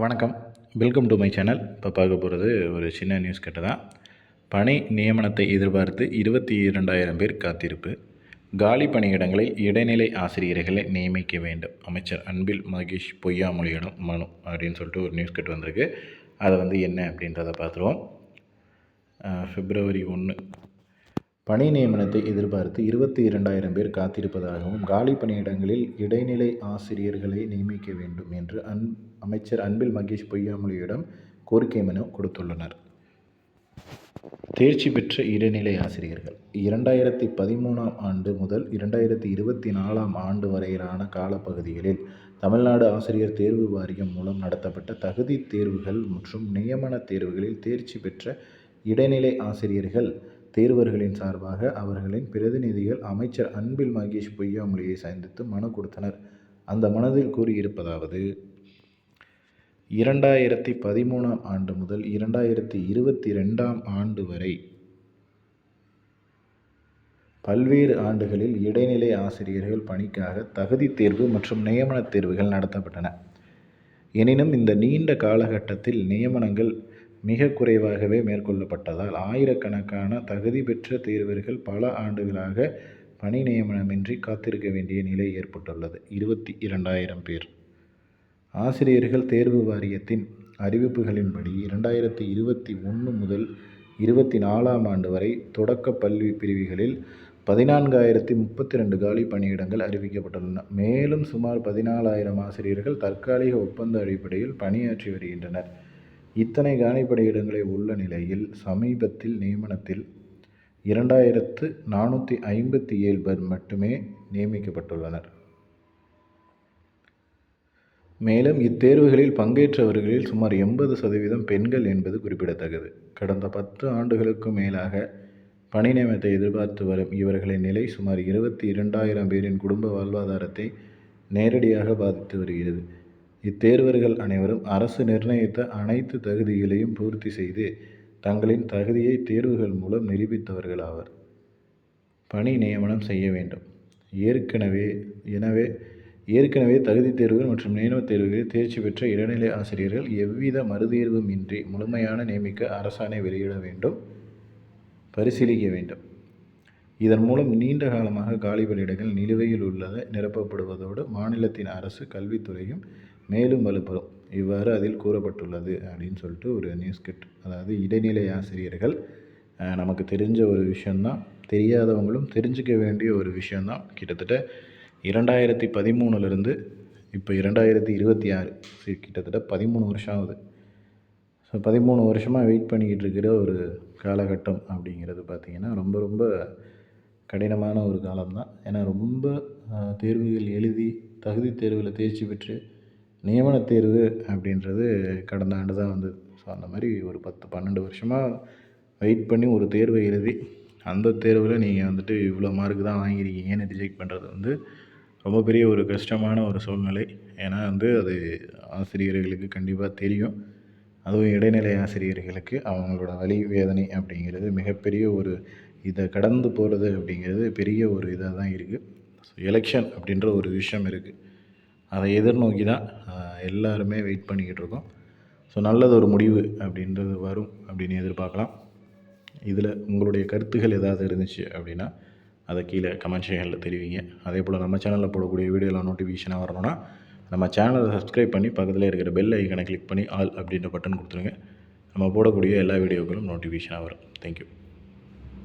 வணக்கம். Welcome to my channel இப்போ பார்க்க போகிறது ஒரு சின்ன நியூஸ் கட்டு தான். பணி நியமனத்தை எதிர்பார்த்து இருபத்தி இரண்டாயிரம் பேர் காத்திருப்பு. காலி பணியிடங்களில் இடைநிலை ஆசிரியர்களை நியமிக்க வேண்டும். அமைச்சர் அன்பில் மகேஷ் பொய்யாமொழியிடம் மனு அப்படின்னு சொல்லிட்டு ஒரு நியூஸ் கட்டு வந்திருக்கு. அதை வந்து என்ன அப்படின்றத பார்த்துருவோம். ஃபிப்ரவரி ஒன்று பணி நியமனத்தை எதிர்பார்த்து இருபத்தி இரண்டாயிரம் பேர் காத்திருப்பதாகவும் காலி பணியிடங்களில் இடைநிலை ஆசிரியர்களை நியமிக்க வேண்டும் என்று அன் அமைச்சர் அன்பில் மகேஷ் பொய்யாமொழியிடம் கோரிக்கை மனு கொடுத்துள்ளனர். தேர்ச்சி பெற்ற இடைநிலை ஆசிரியர்கள். இரண்டாயிரத்தி பதிமூணாம் ஆண்டு முதல் இரண்டாயிரத்தி இருபத்தி நாலாம் ஆண்டு வரையிலான காலப்பகுதிகளில் தமிழ்நாடு ஆசிரியர் தேர்வு வாரியம் மூலம் நடத்தப்பட்ட தகுதி தேர்வுகள் மற்றும் நியமன தேர்வுகளில் தேர்ச்சி பெற்ற இடைநிலை ஆசிரியர்கள் தேர்வர்களின் சார்பாக அவர்களின் பிரதிநிதிகள் அமைச்சர் அன்பில் மகேஷ் பொய்யாமொழியை சந்தித்து மனு கொடுத்தனர். அந்த மனதில் கூறியிருப்பதாவது இரண்டாயிரத்தி பதிமூணாம் ஆண்டு முதல் இரண்டாயிரத்தி இருபத்தி ரெண்டாம் ஆண்டு வரை பல்வேறு ஆண்டுகளில் இடைநிலை ஆசிரியர்கள் பணிக்காக தகுதி தேர்வு மற்றும் நியமனத் தேர்வுகள் நடத்தப்பட்டன. எனினும் இந்த நீண்ட காலகட்டத்தில் நியமனங்கள் மிக குறைவாகவே மேற்கொள்ளப்பட்டதால் ஆயிரக்கணக்கான தகுதி பெற்ற தேர்வர்கள் பல ஆண்டுகளாக பணி நியமனமின்றி காத்திருக்க வேண்டிய நிலை ஏற்பட்டுள்ளது. இருபத்தி இரண்டாயிரம் பேர். ஆசிரியர்கள் தேர்வு வாரியத்தின் அறிவிப்புகளின்படி இரண்டாயிரத்தி இருபத்தி ஒன்று முதல் இருபத்தி நாலாம் ஆண்டு வரை தொடக்க பள்ளி பிரிவுகளில் பதினான்காயிரத்தி முப்பத்தி ரெண்டு காலி பணியிடங்கள் அறிவிக்கப்பட்டுள்ளன. மேலும் சுமார் பதினாலாயிரம் ஆசிரியர்கள் தற்காலிக ஒப்பந்த அடிப்படையில் பணியாற்றி வருகின்றனர். இத்தனை காலி உள்ள நிலையில் சமீபத்தில் நியமனத்தில் இரண்டாயிரத்து நானூற்றி ஐம்பத்தி ஏழு பேர் மட்டுமே நியமிக்கப்பட்டுள்ளனர். மேலும் இத்தேர்வுகளில் பங்கேற்றவர்களில் சுமார் எண்பது சதவீதம் பெண்கள் என்பது குறிப்பிடத்தக்கது. கடந்த பத்து ஆண்டுகளுக்கும் மேலாக பணி நியமனத்தை எதிர்பார்த்து வரும் இவர்களின் நிலை சுமார் இருபத்தி இரண்டாயிரம் பேரின் குடும்ப வாழ்வாதாரத்தை நேரடியாக பாதித்து வருகிறது. இத்தேர்வர்கள் அனைவரும் அரசு நிர்ணயித்த அனைத்து தகுதிகளையும் பூர்த்தி செய்து தங்களின் தகுதியை தேர்வுகள் மூலம் நிரூபித்தவர்கள் ஆவர். பணி நியமனம் செய்ய வேண்டும். ஏற்கனவே எனவே ஏற்கனவே தகுதி தேர்வுகள் மற்றும் நியமனத் தேர்வுகளில் தேர்ச்சி பெற்ற இடைநிலை ஆசிரியர்கள் எவ்வித மறுதேர்வும் இன்றி முழுமையான நியமிக்க அரசாணை வெளியிட வேண்டும் பரிசீலிக்க வேண்டும். இதன் மூலம் நீண்ட காலமாக காலி பணியிடங்கள் நிலுவையில் உள்ளதை நிரப்பப்படுவதோடு மாநிலத்தின் அரசு கல்வித்துறையும் மேலும் வலுப்பெறும் இவ்வாறு அதில் கூறப்பட்டுள்ளது அப்படின்னு சொல்லிட்டு ஒரு நியூஸ் கிட் அதாவது இடைநிலை ஆசிரியர்கள் நமக்கு தெரிஞ்ச ஒரு விஷயந்தான் தெரியாதவங்களும் தெரிஞ்சுக்க வேண்டிய ஒரு விஷயந்தான் கிட்டத்தட்ட இரண்டாயிரத்தி பதிமூணுலேருந்து இப்போ இரண்டாயிரத்தி இருபத்தி ஆறு சரி, கிட்டத்தட்ட பதிமூணு வருஷம் ஆகுது. ஸோ பதிமூணு வருஷமாக வெயிட் பண்ணிக்கிட்டு இருக்கிற ஒரு காலகட்டம் அப்படிங்கிறது பார்த்திங்கன்னா ரொம்ப ரொம்ப கடினமான ஒரு காலம்தான். ஏன்னா ரொம்ப தேர்வுகள் எழுதி தகுதி தேர்வில் தேர்ச்சி பெற்று நியமனத் தேர்வு அப்படின்றது கடந்த ஆண்டு தான் வந்தது. ஸோ அந்த மாதிரி ஒரு பத்து பன்னெண்டு வருஷமாக வெயிட் பண்ணி ஒரு தேர்வை எழுதி அந்த தேர்வில் நீங்கள் வந்துட்டு இவ்வளோ மார்க் தான் வாங்கியிருக்கீங்கன்னு ரிஜெக்ட் பண்ணுறது வந்து ரொம்ப பெரிய ஒரு கஷ்டமான ஒரு சூழ்நிலை. ஏன்னா வந்து அது ஆசிரியர்களுக்கு கண்டிப்பாக தெரியும். அதுவும் இடைநிலை ஆசிரியர்களுக்கு அவங்களோட வலி வேதனை அப்படிங்கிறது மிகப்பெரிய ஒரு இதை கடந்து போகிறது அப்படிங்கிறது பெரிய ஒரு இதாக தான் இருக்குது ஸோ எலெக்ஷன் அப்படின்ற ஒரு விஷயம் இருக்குது அதை எதிர்நோக்கி தான் எல்லாருமே வெயிட் பண்ணிக்கிட்டு இருக்கோம் ஸோ நல்லது ஒரு முடிவு அப்படின்றது வரும் அப்படின்னு எதிர்பார்க்கலாம். இதில் உங்களுடைய கருத்துகள் ஏதாவது இருந்துச்சு அப்படின்னா அதை கீழே கமெண்ட் செக்ஷனில் தெரிவிங்க. அதே போல் நம்ம சேனலில் போடக்கூடிய வீடியோலாம் நோட்டிஃபிகேஷனாக வரணும்னா நம்ம சேனலை சப்ஸ்கிரைப் பண்ணி பக்கத்தில் இருக்கிற பெல் ஐக்கனை கிளிக் பண்ணி ஆல் அப்படின்ற பட்டன் கொடுத்துருங்க. நம்ம போடக்கூடிய எல்லா வீடியோக்களும் நோட்டிஃபிகேஷனாக வரும். தேங்க்யூ